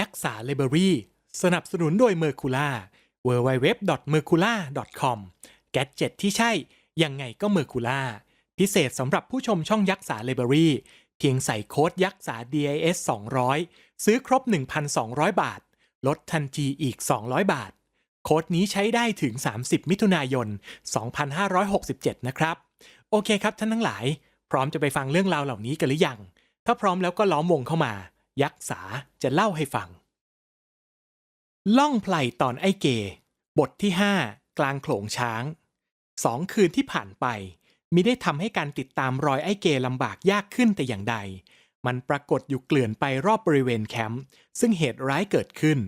ยักษาเลเบอรี่ สนับสนุนโดย Mercula www.mercula.com แกดเจ็ตที่ใช่ ยังไงก็ Mercula พิเศษสำหรับผู้ชมช่องยักษาเลเบอรี่ เพียงใส่โค้ดยักษา DIS 200 ซื้อครบ 1,200 บาท ลดทันทีอีก 200 บาท โค้ดนี้ใช้ได้ถึง 30 มิถุนายน 2567 นะครับ โอเคครับท่านทั้งหลาย พร้อมจะไปฟังเรื่องราวเหล่านี้กันหรือยัง ถ้าพร้อมแล้วก็ล้อมวงเข้ามา ยักษาจะเล่าให้ฟัง ล่องไพลตอนไอเก บทที่ 5 กลางโขลงช้างสองคืนที่ผ่านไปมิได้ทำให้การติดตามรอยไอเกลำบากยากขึ้นแต่อย่างใด มันปรากฏอยู่เกลื่อนไปรอบบริเวณแคมป์ซึ่งเหตุร้ายเกิดขึ้น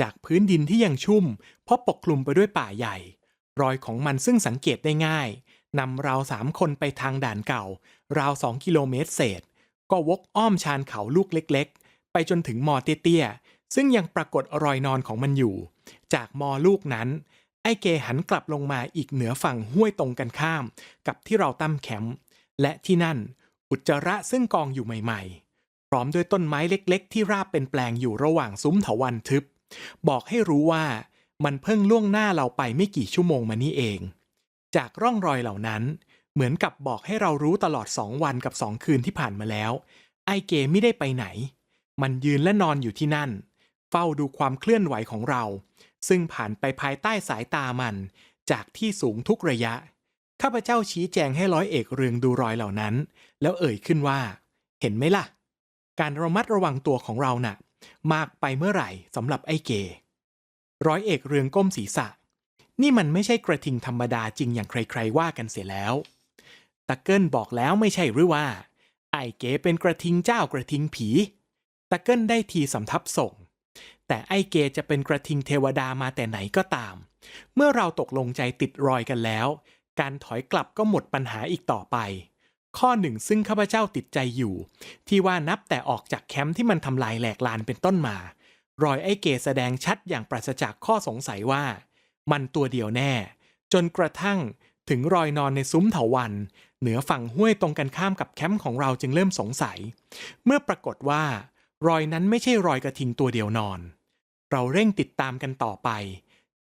จากพื้นดินที่ยังชุ่ม เพราะปกคลุมไปด้วยป่าใหญ่ รอยของมันซึ่งสังเกตได้ง่ายนำเราสามคนไปทางด่านเก่า ราวสองกิโลเมตรเศษ ก็วกอ้อมชานเขาลูกเล็ก ไปจนถึงมอเตี้ยๆซึ่งยังปรากฏรอยนอนของมันอยู่ จากมอลูกนั้น ไอ้เกหันกลับลงมาอีกเหนือฝั่งห้วยตรงกันข้าม กับที่เราตั้มแคมป์และที่นั่น อุจจาระซึ่งกองอยู่ใหม่ ๆ พร้อมด้วยต้นไม้เล็ก ๆ ที่ราบเป็นแปลงอยู่ระหว่างซุ้มเถาวันทึบ บอกให้รู้ว่ามันเพิ่งล่วงหน้าเราไปไม่กี่ชั่วโมงมานี้เอง จากร่องรอยเหล่านั้น เหมือนกับบอกให้เรารู้ตลอดสองวันกับสองคืนที่ผ่านมาแล้ว ไอเกไม่ได้ไปไหน มันยืนและนอนอยู่ที่นั่น เฝ้าดูความเคลื่อนไหวของเรา ซึ่งผ่านไปภายใต้สายตามัน จากที่สูงทุกระยะ ข้าพเจ้าชี้แจงให้ร้อยเอกเรืองดูรอยเหล่านั้น แล้วเอ่ยขึ้นว่า เห็นไหมล่ะ การระมัดระวังตัวของเราน่ะ มากไปเมื่อไหร่สำหรับไอ้เก ร้อยเอกเรืองก้มศีรษะ นี่มันไม่ใช่กระทิงธรรมดาจริงอย่างใครๆว่ากันเสียแล้วตะเกิลบอกแล้วไม่ใช่หรือว่า ไอ้เก๋เป็นกระทิงเจ้ากระทิงผี เกิลได้ทีสำทับส่ง แต่ไอเกจะเป็นกระทิงเทวดามาแต่ไหนก็ตาม เมื่อเราตกลงใจติดรอยกันแล้ว การถอยกลับก็หมดปัญหาอีกต่อไป ข้อหนึ่งซึ่งข้าพเจ้าติดใจอยู่ ที่ว่านับแต่ออกจากแคมป์ที่มันทำลายแหลกลานเป็นต้นมา รอยไอเกแสดงชัดอย่างปราศจากข้อสงสัยว่า มันตัวเดียวแน่ จนกระทั่งถึงรอยนอนในซุ้มเถาวัน เหนือฝั่งห้วยตรงกันข้ามกับแคมป์ของเราจึงเริ่มสงสัย เมื่อปรากฏว่า รอยนั้นไม่ใช่รอยกระทิงตัวเดียวนอน เราเร่งติดตามกันต่อไป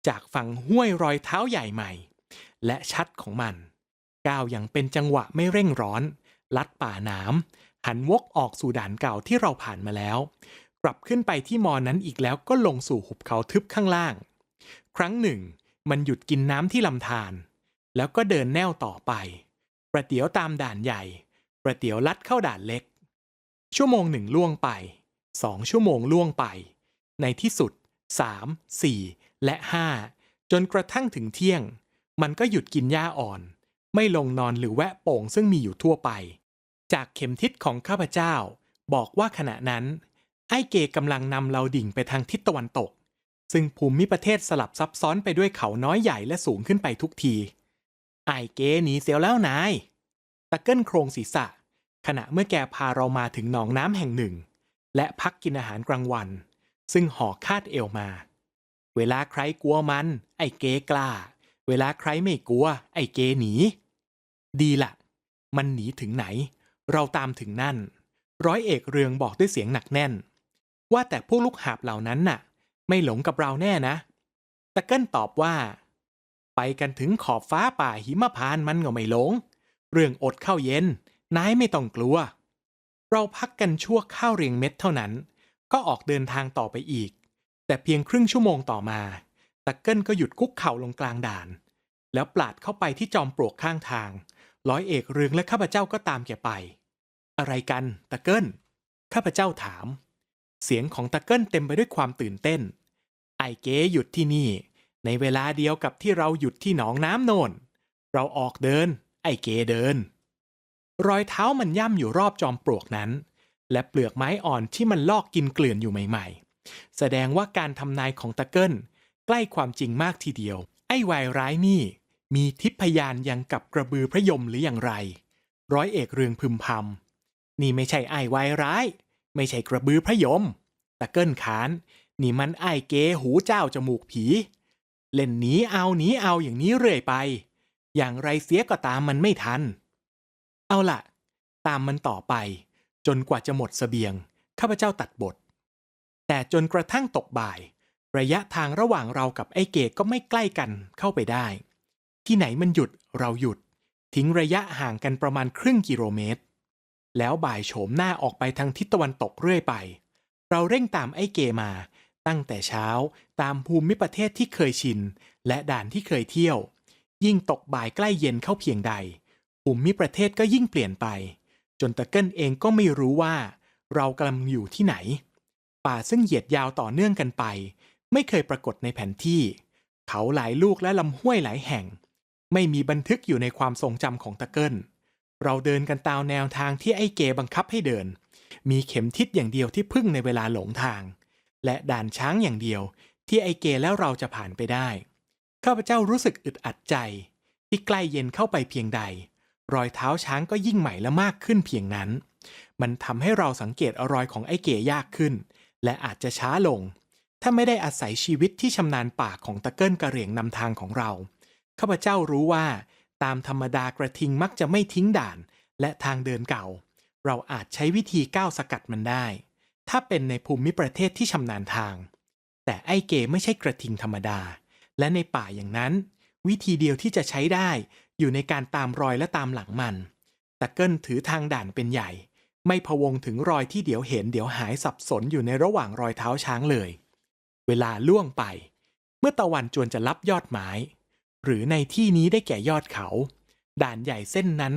จากฝั่งห้วยรอยเท้าใหญ่ใหม่ และชัดของมัน ก้าวอย่างเป็นจังหวะไม่เร่งร้อน ลัดป่านามหันวกออกสู่ด่านเก่าที่เราผ่านมาแล้ว กลับขึ้นไปที่มอนั้นอีกแล้วก็ลงสู่หุบเขาทึบข้างล่าง ครั้งหนึ่ง มันหยุดกินน้ำที่ลำธารแล้วก็เดินแนวต่อไป ประเดี๋ยวตามด่านใหญ่ ประเดี๋ยวลัดเข้าด่านเล็ก ชั่วโมงหนึ่งล่วงไป สองชั่วโมงล่วงไป ในที่สุดสามสี่และห้าจนกระทั่งถึงเที่ยง มันก็หยุดกินหญ้าอ่อน ไม่ลงนอนหรือแวะโป่งซึ่งมีอยู่ทั่วไป จากเข็มทิศของข้าพเจ้า บอกว่าขณะนั้น ไอเกกำลังนำเราดิ่งไปทางทิศตะวันตก ซึ่งภูมิประเทศสลับซับซ้อนไปด้วยเขาน้อยใหญ่และสูงขึ้นไปทุกที ไอเกหนีเสียวแล้วนายตะเกิลโครงศีรษะ ขณะเมื่อแกพาเรามาถึงหนองน้ำแห่งหนึ่ง และพักกินอาหารกลางวัน ซึ่งห่อคาดเอวมา เวลาใครกลัวมัน ไอ้เกกล้า เวลาใครไม่กลัว ไอ้เกหนี ดีละมันหนีถึงไหน เราตามถึงนั่น ร้อยเอกเรืองบอกด้วยเสียงหนักแน่น ว่าแต่พวกลูกหาบเหล่านั้นน่ะ ไม่หลงกับเราแน่นะตะเกิ้ลตอบว่า ไปกันถึงขอบฟ้าป่าหิมพานมันก็ไม่หลง เรื่องอดข้าวเย็น นายไม่ต้องกลัว เราพักกันชั่วข้าวเรียงเม็ดเท่านั้น ก็ออกเดินทางต่อไปอีก แต่เพียงครึ่งชั่วโมงต่อมาตะเกิลก็หยุดคุกเข่าลงกลางด่าน แล้วปลาดเข้าไปที่จอมปลวกข้างทาง ร้อยเอกเรืองและข้าพเจ้าก็ตามแกไป อะไรกันตะเกิลข้าพเจ้าถาม เสียงของตะเกิลเต็มไปด้วยความตื่นเต้น ไอเก๋หยุดที่นี่ ในเวลาเดียวกับที่เราหยุดที่หนองน้ำโนน เราออกเดิน ไอเก๋เดิน รอยเท้ามันย่ำอยู่รอบจอมปลวกนั้น และเปลือกไม้อ่อนที่มันลอกกินเกลื่อนอยู่ใหม่ ๆ แสดงว่าการทำนายของตะเกิลใกล้ความจริงมากทีเดียว ไอ้วายร้ายนี่ มีทิพยานยังกับกระบือพระยมหรืออย่างไร ร้อยเอกเรืองพึมพำนี่ไม่ใช่ไอ้วายร้าย ไม่ใช่กระบือพระยม ตะเกิลขาน นี่มันไอ้เกหูเจ้าจมูกผี เล่นหนีเอาหนีเอาอย่างนี้เรื่อยไป อย่างไรเสียก็ตามมันไม่ทัน เอาละตามมันต่อไป จนกว่าจะหมดเสบียง ข้าพเจ้าตัดบท แต่จนกระทั่งตกบ่าย ระยะทางระหว่างเรากับไอ้เกก็ไม่ใกล้กันเข้าไปได้ ที่ไหนมันหยุดเราหยุด ทิ้งระยะห่างกันประมาณครึ่งกิโลเมตร แล้วบ่ายโฉมหน้าออกไปทางทิศตะวันตกเรื่อยไป เราเร่งตามไอ้เกมา ตั้งแต่เช้าตามภูมิประเทศที่เคยชิน และด่านที่เคยเที่ยว ยิ่งตกบ่ายใกล้เย็นเข้าเพียงใด ภูมิประเทศก็ยิ่งเปลี่ยนไป จนตะเกิลเองก็ไม่รู้ว่า เรากำลังอยู่ที่ไหน ป่าซึ่งเหยียดยาวต่อเนื่องกันไป ไม่เคยปรากฏในแผนที่ เขาหลายลูกและลำห้วยหลายแห่ง ไม่มีบันทึกอยู่ในความทรงจำของตะเกิลเราเดินกันตามแนวทางที่ไอ้เกบังคับให้เดิน มีเข็มทิศอย่างเดียวที่พึ่งในเวลาหลงทาง และด่านช้างอย่างเดียวที่ไอเกแล้วเราจะผ่านไปได้ ข้าพเจ้ารู้สึกอึดอัดใจ ที่ใกล้เย็นเข้าไปเพียงใด รอยเท้าช้างก็ยิ่งใหม่และมากขึ้นเพียงนั้น มันทำให้เราสังเกตอรอยของไอเกยากขึ้น และอาจจะช้าลง ถ้าไม่ได้อาศัยชีวิตที่ชำนาญป่าของตะเกิลกระเหรียงนำทางของเรา ข้าพเจ้ารู้ว่า ตามธรรมดากระทิงมักจะไม่ทิ้งด่าน และทางเดินเก่า เราอาจใช้วิธีก้าวสกัดมันได้ ถ้าเป็นในภูมิประเทศที่ชำนาญทาง แต่ไอ้เกไม่ใช่กระทิงธรรมดา และในป่าอย่างนั้น วิธีเดียวที่จะใช้ได้ อยู่ในการตามรอยและตามหลังมันตะเกิลถือทางด่านเป็นใหญ่ ไม่พะวงถึงรอยที่เดี๋ยวเห็นเดี๋ยวหายสับสนอยู่ในระหว่างรอยเท้าช้างเลย เวลาล่วงไป เมื่อตะวันจวนจะลับยอดไม้ หรือในที่นี้ได้แก่ยอดเขา ด่านใหญ่เส้นนั้น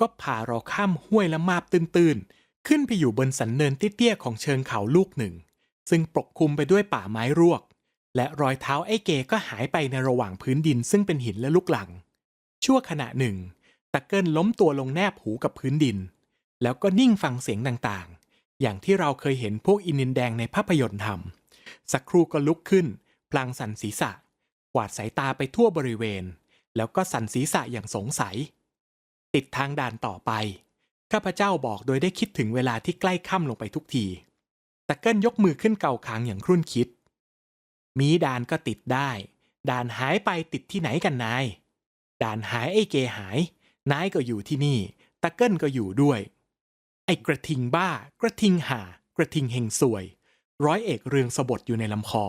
ก็พาเราข้ามห้วยและมาบตื้นๆ ขึ้นไปอยู่บนสันเนินเตี้ยๆของเชิงเขาลูกหนึ่ง ซึ่งปกคลุมไปด้วยป่าไม้รวก และรอยเท้าไอ้เกก็หายไปในระหว่างพื้นดินซึ่งเป็นหินและลูกหลัง ชั่วขณะหนึ่ง ตะเกิลล้มตัวลงแนบหูกับพื้นดิน แล้วก็นิ่งฟังเสียงต่างๆ อย่างที่เราเคยเห็นพวกอินินแดงในภาพยนตร์ทำสักครู่ก็ลุกขึ้น พลางสั่นศีรษะ กวาดสายตาไปทั่วบริเวณ แล้วก็สั่นศีรษะอย่างสงสัย ติดทางด่านต่อไป ข้าพเจ้าบอกโดยได้คิดถึงเวลาที่ใกล้ค่ำลงไปทุกที ตะเกิลยกมือขึ้นเกาคางอย่างครุ่นคิด มีด่านก็ติดได้ ด่านหายไปติดที่ไหนกันนาย ด่านหายไอ้เกหาย นายก็อยู่ที่นี่ ตะเกิลก็อยู่ด้วย ไอ้กระทิงบ้า กระทิงหา กระทิงเฮงซวย ร้อยเอกเรืองสะบดอยู่ในลำคอ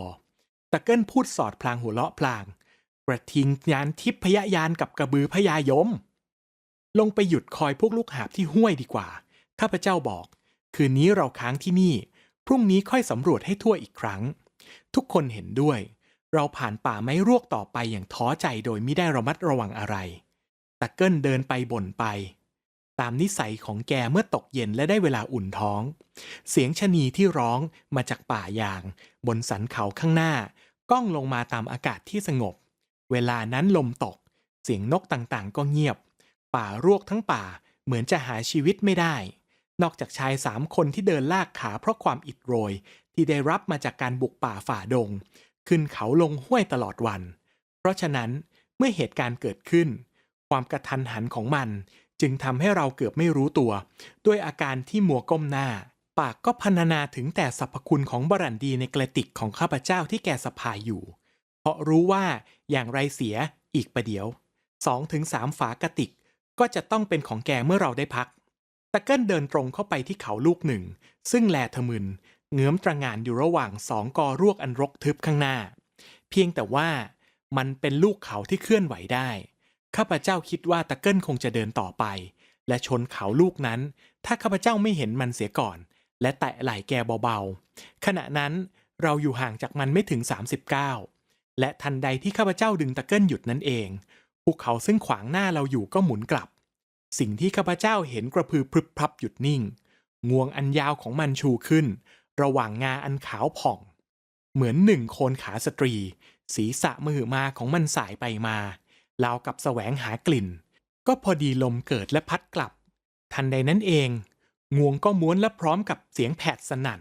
ตะเกิลพูดสอดพลางหัวเราะพลาง กระทิงยานทิพย์พยายานกับกระบือพยายม ลงไปหยุดคอยพวกลูกหาบที่ห้วยดีกว่า ข้าพเจ้าบอก คืนนี้เราค้างที่นี่ พรุ่งนี้ค่อยสำรวจให้ทั่วอีกครั้ง ทุกคนเห็นด้วย เราผ่านป่าไม้รวกต่อไปอย่างท้อใจโดยไม่ได้ระมัดระวังอะไร ตะเกิลเดินไปบ่นไป ตามนิสัยของแกเมื่อตกเย็นและได้เวลาอุ่นท้อง เสียงชะนีที่ร้องมาจากป่ายาง บนสันเขาข้างหน้า ก้องลงมาตามอากาศที่สงบ เวลานั้นลมตก เสียงนกต่างๆ ก็เงียบ ป่ารวกทั้งป่าเหมือนจะหาชีวิตไม่ได้ นอกจากชายสามคนที่เดินลากขาเพราะความอิดโรยที่ได้รับมาจากการบุกป่าฝ่าดง ขึ้นเขาลงห้วยตลอดวัน เพราะฉะนั้นเมื่อเหตุการณ์เกิดขึ้น ความกระทันหันของมันจึงทำให้เราเกือบไม่รู้ตัว ด้วยอาการที่มัวก้มหน้า ปากก็พรรณนาถึงแต่สรรพคุณของบรันดีในกระติกของข้าพเจ้าที่แกสะพายอยู่ เพราะรู้ว่าอย่างไรเสียอีกประเดี๋ยวสองถึงสามฝากระติกก็จะต้องเป็นของแกเมื่อเราได้พักตะเกิลเดินตรงเข้าไปที่เขาลูกหนึ่ง ซึ่งแลทะมึน เงื้อมตระงานอยู่ระหว่างสองกอรวกอันรกทึบข้างหน้า เพียงแต่ว่ามันเป็นลูกเขาที่เคลื่อนไหวได้ ข้าพเจ้าคิดว่าตะเกิลคงจะเดินต่อไป และชนเขาลูกนั้น ถ้าข้าพเจ้าไม่เห็นมันเสียก่อน และแตะไหล่แกเบาๆ ขณะนั้นเราอยู่ห่างจากมันไม่ถึง 39 และทันใดที่ข้าพเจ้าดึงตะเกิลหยุดนั่นเองภูเขาซึ่งขวางหน้าเราอยู่ก็หมุนกลับ สิ่งที่ข้าพเจ้าเห็นกระพือพรึบพรับหยุดนิ่ง งวงอันยาวของมันชูขึ้น ระหว่างงาอันขาวผ่อง เหมือนหนึ่งโคนขาสตรี ศีรษะมือมาของมันสายไปมาราวกับแสวงหากลิ่น ก็พอดีลมเกิดและพัดกลับ ทันใดนั้นเอง งวงก็ม้วนและพร้อมกับเสียงแผดสนั่น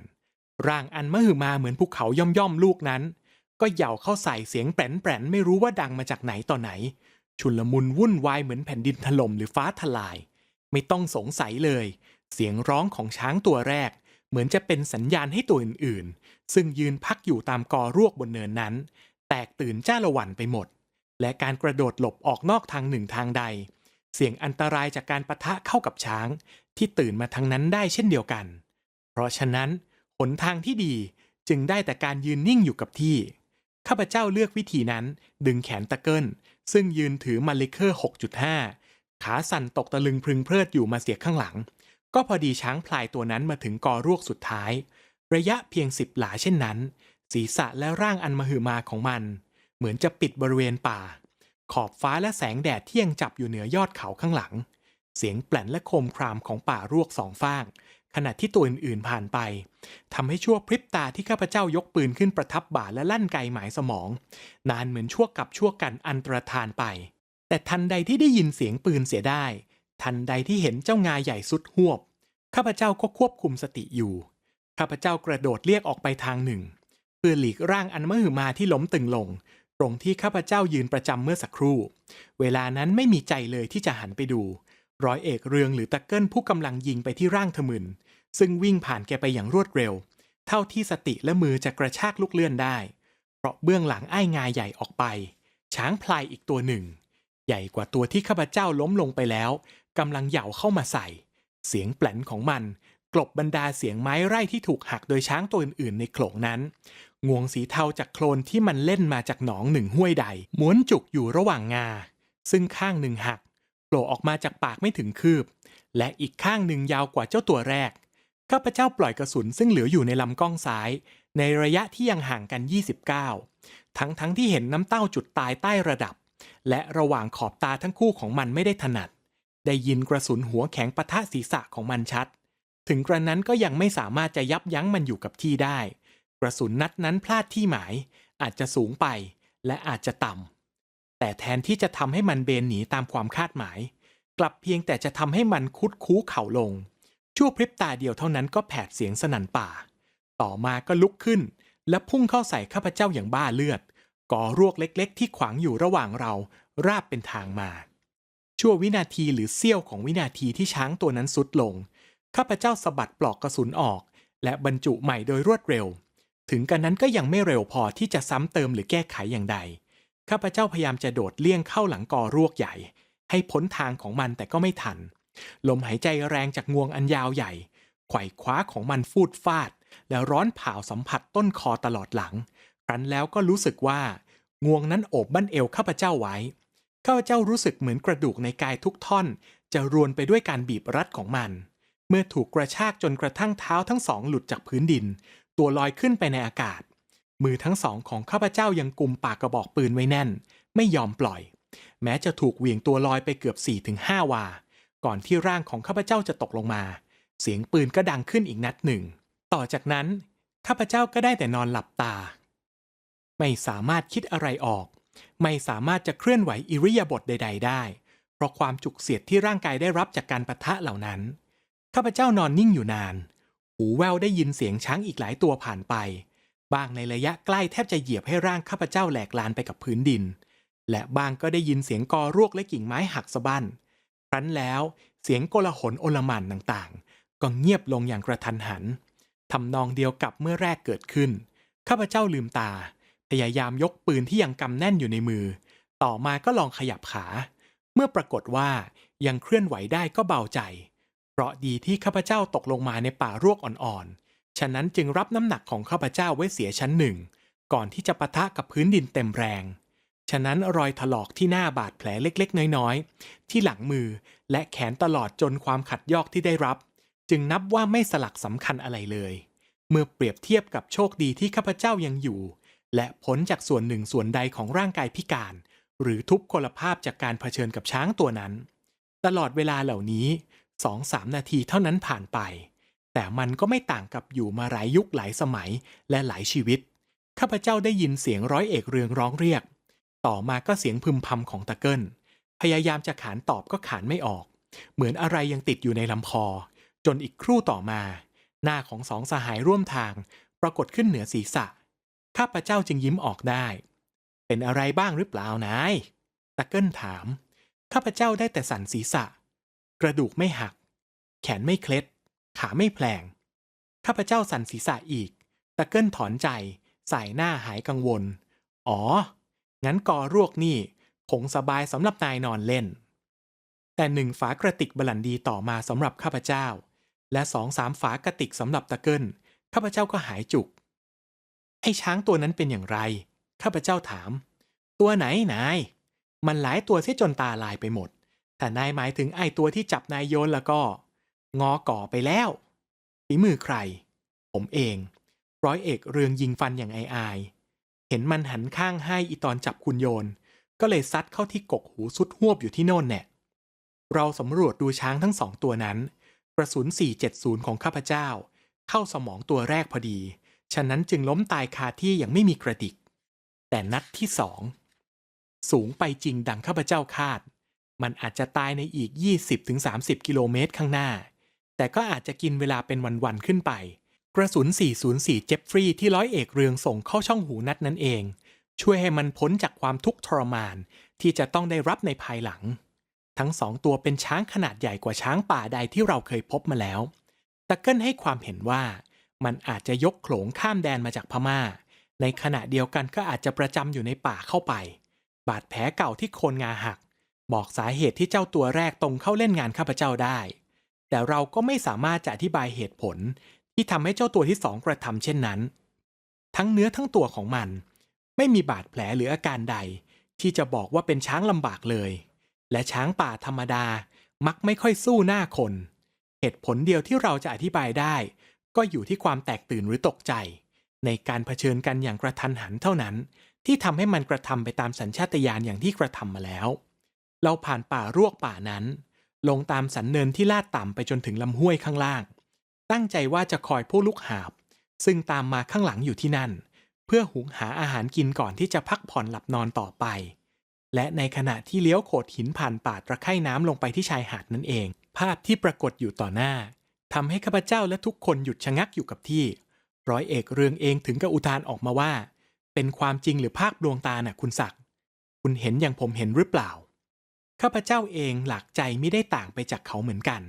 ร่างอันมหึมาเหมือนภูเขาย่อมย่อมลูกนั้น ก็เหย่าเข้าใส่เสียงแปรนแปรนไม่รู้ว่าดังมาจากไหนต่อไหน ชุลมุนวุ่นวายเหมือนแผ่นดินถล่มหรือฟ้าทลาย ไม่ต้องสงสัยเลย เสียงร้องของช้างตัวแรก เหมือนจะเป็นสัญญาณให้ตัวอื่นๆ ซึ่งยืนพักอยู่ตามกอรวกบนเนินนั้น แตกตื่นจ้าละวันไปหมด และการกระโดดหลบออกนอกทางหนึ่งทางใด เสี่ยงอันตรายจากการปะทะเข้ากับช้าง ที่ตื่นมาทางนั้นได้เช่นเดียวกัน เพราะฉะนั้นหนทางที่ดีจึงได้แต่การยืนนิ่งอยู่กับที่ ข้าพเจ้าเลือกวิธีนั้น ดึงแขนตะเกิลซึ่งยืนถือมันเลเคอร์ 6.5 ขาสั่นตกตะลึงพึงเพลิดอยู่มาเสียข้างหลัง ก็พอดีช้างพลายตัวนั้นมาถึงกอรวกสุดท้าย ระยะเพียงสิบหลาเช่นนั้น ศีรษะและร่างอันมหึมาของมัน เหมือนจะปิดบริเวณป่า ขอบฟ้าและแสงแดดที่ยังจับอยู่เหนือยอดเขาข้างหลัง เสียงแปลนและโคมครามของป่ารวกสองฟากขณะที่ตัวอื่นๆผ่านไปทำให้ชั่วพริบตาที่ข้าพเจ้ายกปืนขึ้นประทับบ่าและลั่นไกหมายสมอง นานเหมือนชั่วกับชั่วกันอันตรธานไป แต่ทันใดที่ได้ยินเสียงปืนเสียได้ ทันใดที่เห็นเจ้างาใหญ่สุดหวบ ข้าพเจ้าก็ควบคุมสติอยู่ ข้าพเจ้ากระโดดเรียกออกไปทางหนึ่ง เพื่อหลีกร่างอันมหึมาที่ล้มตึงลง ตรงที่ข้าพเจ้ายืนประจำเมื่อสักครู่ เวลานั้นไม่มีใจเลยที่จะหันไปดู ร้อยเอกเรืองหรือตะเกิลผู้กำลังยิงไปที่ร่างทมึน ซึ่งวิ่งผ่านแกไปอย่างรวดเร็ว เท่าที่สติและมือจะกระชากลูกเลื่อนได้ เพราะเบื้องหลังไอ้ายงาใหญ่ออกไป ช้างพลายอีกตัวหนึ่งใหญ่กว่าตัวที่ข้าพเจ้าล้มลงไปแล้ว กำลังเหย่าเข้ามาใส่ เสียงแปลนของมัน กลบบรรดาเสียงไม้ไร่ที่ถูกหักโดยช้างตัวอื่นๆในโขลงนั้นงวงสีเทาจากโคลนที่มันเล่นมาจากหนองหนึ่งห้วยใดม้วนจุกอยู่ระหว่างงา ซึ่งข้างหนึ่งหักโผล่ออกมาจากปากไม่ถึงคืบ และอีกข้างหนึ่งยาวกว่าเจ้าตัวแรกข้าพเจ้าปล่อยกระสุนซึ่งเหลืออยู่ในลำกล้องซ้าย ในระยะที่ยังห่างกัน 29 ทั้งทั้งที่เห็นน้ำเต้าจุดตายใต้ระดับ และระหว่างขอบตาทั้งคู่ของมันไม่ได้ถนัด ได้ยินกระสุนหัวแข็งปะทะศีรษะของมันชัด ถึงกระนั้นก็ยังไม่สามารถจะยับยั้งมันอยู่กับที่ได้ กระสุนนัดนั้นพลาดที่หมาย อาจจะสูงไป และอาจจะต่ำ แต่แทนที่จะทำให้มันเบนหนีตามความคาดหมาย กลับเพียงแต่จะทำให้มันคุดคู้เข่าลง ชั่วพริบตาเดียวเท่านั้นก็แผดเสียงสนั่นป่า ต่อมาก็ลุกขึ้น และพุ่งเข้าใส่ข้าพเจ้าอย่างบ้าเลือด ก่อรวกเล็ก ๆ ที่ขวางอยู่ระหว่างเรา ราบเป็นทางมา ชั่ววินาทีหรือเสี้ยวของวินาทีที่ช้างตัวนั้นสุดลง ข้าพเจ้าสะบัดปลอกกระสุนออก และบรรจุใหม่โดยรวดเร็ว ถึงกันนั้นก็ยังไม่เร็วพอที่จะซ้ำเติมหรือแก้ไขอย่างใด ข้าพเจ้าพยายามจะโดดเลี่ยงเข้าหลังกอรวกใหญ่ ให้พ้นทางของมันแต่ก็ไม่ทัน ลมหายใจแรงจากงวงอันยาวใหญ่ ไขว่คว้าของมันฟูดฟาด แล้วร้อนเผาสัมผัสต้นคอตลอดหลัง ครั้นแล้วก็รู้สึกว่างวงนั้นโอบบั้นเอวข้าพเจ้าไว้ ข้าพเจ้ารู้สึกเหมือนกระดูกในกายทุกท่อน จะรวนไปด้วยการบีบรัดของมัน เมื่อถูกกระชากจนกระทั่งเท้าทั้งสองหลุดจากพื้นดิน ตัวลอยขึ้นไปในอากาศ มือทั้งสองของข้าพเจ้ายังกุมปากกระบอกปืนไว้แน่น ไม่ยอมปล่อย แม้จะถูกเหวี่ยงตัวลอยไปเกือบ4-5วา ก่อนที่ร่างของข้าพเจ้าจะตกลงมา เสียงปืนก็ดังขึ้นอีกนัดหนึ่ง ต่อจากนั้นข้าพเจ้าก็ได้แต่นอนหลับตา ไม่สามารถคิดอะไรออก ไม่สามารถจะเคลื่อนไหวอิริยาบถใด ๆ ได้ เพราะความจุกเสียดที่ร่างกายได้รับจากการปะทะเหล่านั้น ข้าพเจ้านอนนิ่งอยู่นาน หูแววได้ยินเสียงช้างอีกหลายตัวผ่านไป บางในระยะใกล้แทบจะเหยียบให้ร่างข้าพเจ้าแหลกลานไปกับพื้นดิน และบางก็ได้ยินเสียงกอรวกและกิ่งไม้หักสะบั้น ครั้นแล้วเสียงโกลาหลโอลหม่านต่างๆ ก็เงียบลงอย่างกระทันหันทำนองเดียวกับเมื่อแรกเกิดขึ้น ข้าพเจ้าลืมตา พยายามยกปืนที่ยังกำแน่นอยู่ในมือ ต่อมาก็ลองขยับขา เมื่อปรากฏว่ายังเคลื่อนไหวได้ก็เบาใจ เพราะดีที่ข้าพเจ้าตกลงมาในป่ารวกอ่อนๆ ฉะนั้นจึงรับน้ำหนักของข้าพเจ้าไว้เสียชั้นหนึ่ง ก่อนที่จะปะทะกับพื้นดินเต็มแรง ฉะนั้นรอยถลอกที่หน้าบาดแผลเล็กๆ น้อยๆ ที่หลังมือและแขนตลอดจนความขัดยอกที่ได้รับ จึงนับว่าไม่สลักสำคัญอะไรเลย เมื่อเปรียบเทียบกับโชคดีที่ข้าพเจ้ายังอยู่ และพ้นจากส่วนหนึ่งส่วนใดของร่างกายพิการ หรือทุพพลภาพจากการเผชิญกับช้างตัวนั้น ตลอดเวลาเหล่านี้สองสามนาทีเท่านั้นผ่านไป แต่มันก็ไม่ต่างกับอยู่มาหลายยุคหลายสมัยและหลายชีวิต ข้าพเจ้าได้ยินเสียงร้อยเอกเรืองร้องเรียก ต่อมาก็เสียงพึมพำของตะเกิลพยายามจะขานตอบก็ขานไม่ออก เหมือนอะไรยังติดอยู่ในลำคอ จนอีกครู่ต่อมา หน้าของสองสหายร่วมทาง ปรากฏขึ้นเหนือศีรษะ ข้าพเจ้าจึงยิ้มออกได้ เป็นอะไรบ้างหรือเปล่านายตะเกิลถาม ข้าพเจ้าได้แต่สั่นศีรษะ กระดูกไม่หัก แขนไม่เคล็ด ขาไม่แผลง ข้าพเจ้าสั่นศีรษะอีก ตะเกิลถอนใจใส่หน้าหายกังวล อ๋อ งั้นกอรวกนี่คงสบายสำหรับนายนอนเล่น แต่หนึ่งฝากระติกบลันดีต่อมาสำหรับข้าพเจ้า และสองสามฝากระติกสำหรับตะเกิลข้าพเจ้าก็หายจุก ไอ้ช้างตัวนั้นเป็นอย่างไร ข้าพเจ้าถาม ตัวไหนนาย มันหลายตัวเสียจนตาลายไปหมด แต่นายหมายถึงไอ้ตัวที่จับนายโยนแล้วก็ งอก่อไปแล้วฝีมือใคร ผมเอง ร้อยเอกเรืองยิงฟันอย่างอายเห็นมันหันข้างให้อีตอนจับคุณโยน ก็เลยซัดเข้าที่กกหูสุดหวบอยู่ที่โน่นแน่เราสำรวจดูช้างทั้งสองตัวนั้น กระสุน 470 ของข้าพเจ้า เข้าสมองตัวแรกพอดี ฉะนั้นจึงล้มตายคาที่อย่างไม่มีกระดิก แต่นัดที่สองสูงไปจริงดังข้าพเจ้าคาด มันอาจจะตายในอีก 20-30 กิโลเมตรข้างหน้า แต่ก็อาจจะกินเวลาเป็นวันๆขึ้นไป กระสุน 404 เจฟฟรีย์ที่ร้อยเอกเรืองส่งเข้าช่องหูนัดนั้นเอง ช่วยให้มันพ้นจากความทุกข์ทรมานที่จะต้องได้รับในภายหลัง ทั้งสองตัวเป็นช้างขนาดใหญ่กว่าช้างป่าใดที่เราเคยพบมาแล้วตะเกิลให้ความเห็นว่า มันอาจจะยกโขลงข้ามแดนมาจากพม่า ในขณะเดียวกันก็อาจจะประจำอยู่ในป่าเข้าไป บาดแผลเก่าที่โคนงาหัก บอกสาเหตุที่เจ้าตัวแรกตรงเข้าเล่นงานข้าพเจ้าได้ แต่เราก็ไม่สามารถจะอธิบายเหตุผล ที่ทำให้เจ้าตัวที่สองกระทำเช่นนั้น ทั้งเนื้อทั้งตัวของมัน ไม่มีบาดแผลหรืออาการใด ที่จะบอกว่าเป็นช้างลำบากเลย และช้างป่าธรรมดามักไม่ค่อยสู้หน้าคน เหตุผลเดียวที่เราจะอธิบายได้ ก็อยู่ที่ความแตกตื่นหรือตกใจ ในการเผชิญกันอย่างกระทันหันเท่านั้น ที่ทำให้มันกระทำไปตามสัญชาตญาณอย่างที่กระทำมาแล้ว เราผ่านป่ารวกป่านั้น ลงตามสันเนินที่ลาดต่ำไปจนถึงลำห้วยข้างล่าง ตั้งใจว่าจะคอยผู้ลูกหาบ ซึ่งตามมาข้างหลังอยู่ที่นั่น เพื่อหุงหาอาหารกินก่อนที่จะพักผ่อนหลับนอนต่อไป และในขณะที่เลี้ยวโขดหินผ่านป่าตะไคร่น้ำลงไปที่ชายหาดนั่นเอง ภาพที่ปรากฏอยู่ต่อหน้า ทำให้ข้าพเจ้าและทุกคนหยุดชะงักอยู่กับที่ ร้อยเอกเรืองเองถึงกับอุทานออกมาว่า เป็นความจริงหรือภาพดวงตาน่ะคุณศักดิ์คุณเห็นอย่างผมเห็นหรือเปล่า ข้าพเจ้าเองหลักใจไม่ได้ต่างไปจากเขาเหมือนกัน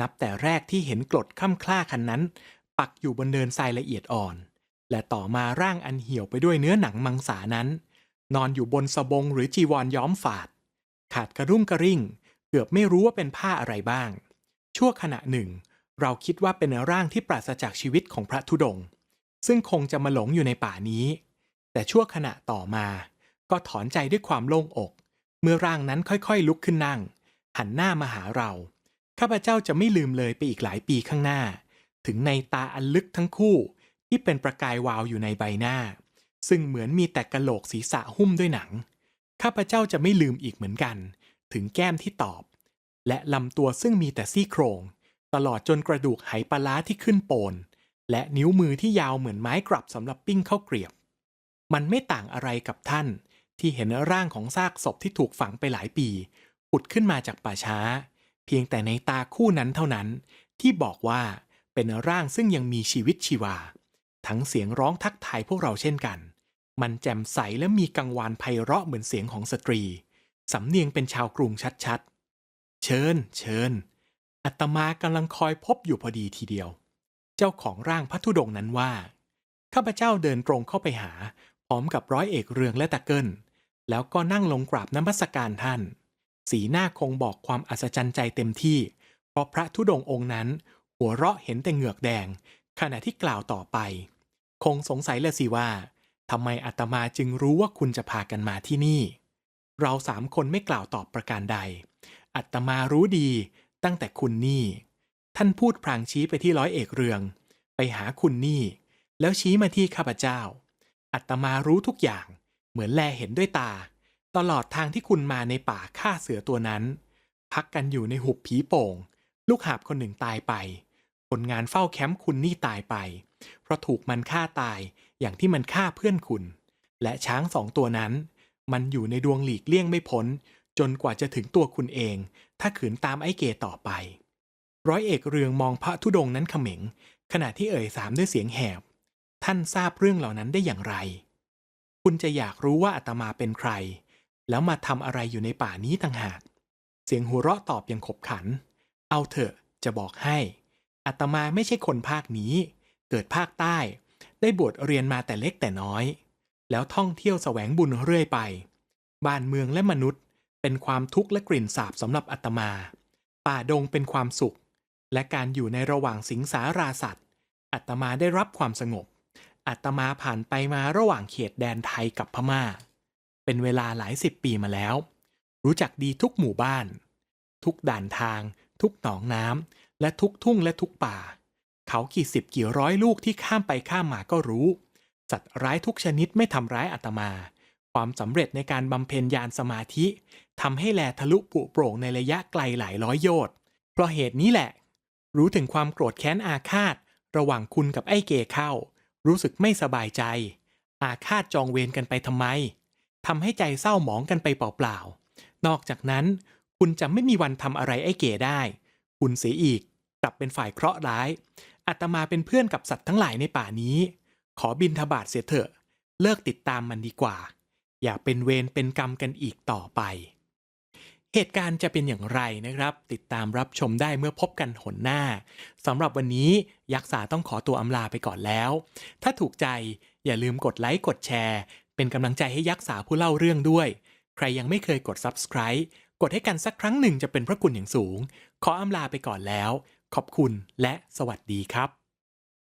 นับแต่แรกที่เห็นกรดค่ำคล้าคันนั้น ปักอยู่บนเนินทรายละเอียดอ่อน และต่อมาร่างอันเหี่ยวไปด้วยเนื้อหนังมังสานั้น นอนอยู่บนสบงหรือจีวรย้อมฝาด ขาดกระรุ่งกระริ่ง เกือบไม่รู้ว่าเป็นผ้าอะไรบ้าง ชั่วขณะหนึ่ง เราคิดว่าเป็นร่างที่ปราศจากชีวิตของพระธุดงค์ซึ่งคงจะมาหลงอยู่ในป่านี้ แต่ชั่วขณะต่อมา ก็ถอนใจด้วยความโล่งอก เมื่อร่างนั้นค่อยๆ ลุกขึ้นนั่ง หันหน้ามาหาเรา ข้าพเจ้าจะไม่ลืมเลยไปอีกหลายปีข้างหน้า ถึงในตาอันลึกทั้งคู่ ที่เป็นประกายวาวอยู่ในใบหน้า ซึ่งเหมือนมีแต่กะโหลกศีรษะหุ้มด้วยหนัง ข้าพเจ้าจะไม่ลืมอีกเหมือนกัน ถึงแก้มที่ตอบ และลำตัวซึ่งมีแต่ซี่โครง ตลอดจนกระดูกไหปลาร้าที่ขึ้นโปน และนิ้วมือที่ยาวเหมือนไม้กลับสำหรับปิ้งข้าวเกรียบ มันไม่ต่างอะไรกับท่าน ที่เห็นร่างของซากศพที่ถูกฝังไปหลายปีผุดขึ้นมาจากป่าช้า เพียงแต่ในตาคู่นั้นเท่านั้น ที่บอกว่าเป็นร่างซึ่งยังมีชีวิตชีวา ทั้งเสียงร้องทักทายพวกเราเช่นกัน มันแจ่มใสและมีกังวานไพเราะเหมือนเสียงของสตรี สำเนียงเป็นชาวกรุงชัดๆ เชิญ เชิญ อัตมากำลังคอยพบอยู่พอดีทีเดียว เจ้าของร่างพัทุดงนั้นว่า ข้าพเจ้าเดินตรงเข้าไปหา พร้อมกับร้อยเอกเรืองและตะเกิลแล้วก็นั่งลงกราบน้ำมัสการท่าน สีหน้าคงบอกความอัศจรรย์ใจเต็มที่ เพราะพระธุดงองค์นั้น หัวเราะเห็นแต่เหงือกแดง ขณะที่กล่าวต่อไป คงสงสัยเลยสิว่าทำไมอาตมาจึงรู้ว่าคุณจะพากันมาที่นี่ เราสามคนไม่กล่าวตอบประการใด อัตมารู้ดี ตั้งแต่คุณนี่ ท่านพูดพลางชี้ไปที่ร้อยเอกเรือง ไปหาคุณนี่ แล้วชี้มาที่ข้าพเจ้า อัตมารู้ทุกอย่าง เหมือนแลเห็นด้วยตา ตลอดทางที่คุณมาในป่าฆ่าเสือตัวนั้น พักกันอยู่ในหุบผีโป่ง ลูกหาบคนหนึ่งตายไป คนงานเฝ้าแคมป์คุณนี่ตายไป เพราะถูกมันฆ่าตายอย่างที่มันฆ่าเพื่อนคุณ และช้างสองตัวนั้น มันอยู่ในดวงหลีกเลี่ยงไม่พ้น จนกว่าจะถึงตัวคุณเอง ถ้าขืนตามไอ้เกต่อไป ร้อยเอกเรืองมองพระธุดงค์นั้นเขม็ง ขณะที่เอ่ยสามด้วยเสียงแหบ ท่านทราบเรื่องเหล่านั้นได้อย่างไร คุณจะอยากรู้ว่าอาตมาเป็นใคร แล้วมาทำอะไรอยู่ในป่านี้ต่างหาก เสียงหัวเราะตอบอย่างขบขัน เอาเถอะจะบอกให้อาตมาไม่ใช่คนภาคนี้ เกิดภาคใต้ ได้บวชเรียนมาแต่เล็กแต่น้อย แล้วท่องเที่ยวแสวงบุญเรื่อยไป บ้านเมืองและมนุษย์ เป็นความทุกข์และกลิ่นสาบสำหรับอาตมา ป่าดงเป็นความสุข และการอยู่ในระหว่างสิงสาราสัตว์อาตมาได้รับความสงบอาตมาผ่านไปมาระหว่างเขตแดนไทยกับพม่า เป็นเวลาหลายสิบปีมาแล้ว รู้จักดีทุกหมู่บ้าน ทุกด่านทาง ทุกหนองน้ำและทุกทุ่งและทุกป่า เขากี่สิบกี่ร้อยลูกที่ข้ามไปข้ามมาก็รู้ สัตว์ร้ายทุกชนิดไม่ทำร้ายอาตมา ความสำเร็จในการบำเพ็ญญาณสมาธิ ทำให้แลทะลุปุโปร่งในระยะไกลหลายร้อยโยชน์เพราะเหตุนี้แหละ รู้ถึงความโกรธแค้นอาฆาต ระหว่างคุณกับไอ้เกเข้า รู้สึกไม่สบายใจ อาฆาตจองเวรกันไปทำไมทำให้ใจเศร้าหมองกันไปเปล่าๆนอกจากนั้น คุณจะไม่มีวันทำอะไรไอ้เกได้ คุณเสียอีกกลับเป็นฝ่ายเคราะห์ร้ายอาตมาเป็นเพื่อนกับสัตว์ทั้งหลายในป่านี้ ขอบินทบาทเสียเถอะ เลิกติดตามมันดีกว่า อย่าเป็นเวรเป็นกรรมกันอีกต่อไป เหตุการณ์จะเป็นอย่างไรนะครับ ติดตามรับชมได้เมื่อพบกันหนหน้าสำหรับวันนี้ยักษ์สาต้องขอตัวอำลาไปก่อนแล้ว ถ้าถูกใจอย่าลืมกดไลค์กดแชร์ เป็นกำลังใจให้ยักษ์สาผู้เล่าเรื่องด้วย ใครยังไม่เคยกด subscribe กดให้กันสักครั้งหนึ่งจะเป็นพระคุณอย่างสูง ขออำลาไปก่อนแล้ว ขอบคุณและสวัสดีครับ